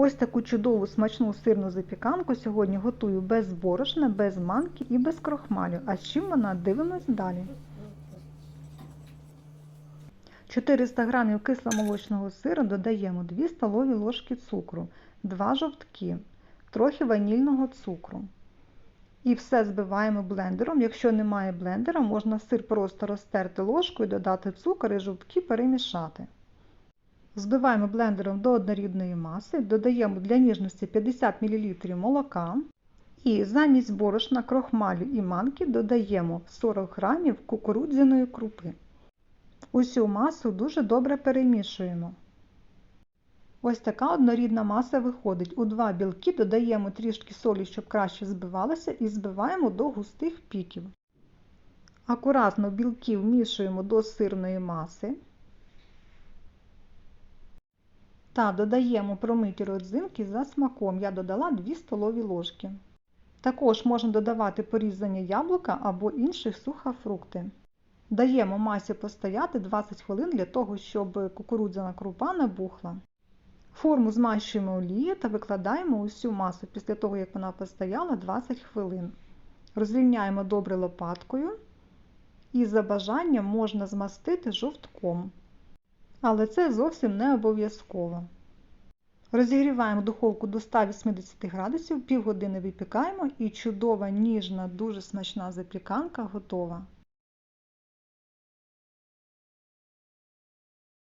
Ось таку чудову смачну сирну запіканку сьогодні готую без борошна, без манки і без крохмалю. А з чим вона дивимось далі. 400 г кисломолочного сиру додаємо 2 столові ложки цукру, 2 жовтки, трохи ванільного цукру. І все збиваємо блендером. Якщо немає блендера, можна сир просто розтерти ложкою, додати цукор і жовтки перемішати. Збиваємо блендером до однорідної маси, додаємо для ніжності 50 мл молока і замість борошна, крохмалю і манки додаємо 40 г кукурудзяної крупи. Усю масу дуже добре перемішуємо. Ось така однорідна маса виходить. У два білки додаємо трішки солі, щоб краще збивалося, і збиваємо до густих піків. Акуратно білки вмішуємо до сирної маси та додаємо промиті родзинки за смаком. Я додала 2 столові ложки. Також можна додавати порізані яблука або інші сухофрукти. Даємо масі постояти 20 хвилин для того, щоб кукурудзяна крупа набухла. Форму змащуємо олією та викладаємо усю масу після того, як вона постояла 20 хвилин. Розрівняємо добре лопаткою і за бажанням можна змастити жовтком. Але це зовсім не обов'язково. Розігріваємо духовку до 180 градусів, півгодини випікаємо і чудова, ніжна, дуже смачна запіканка готова.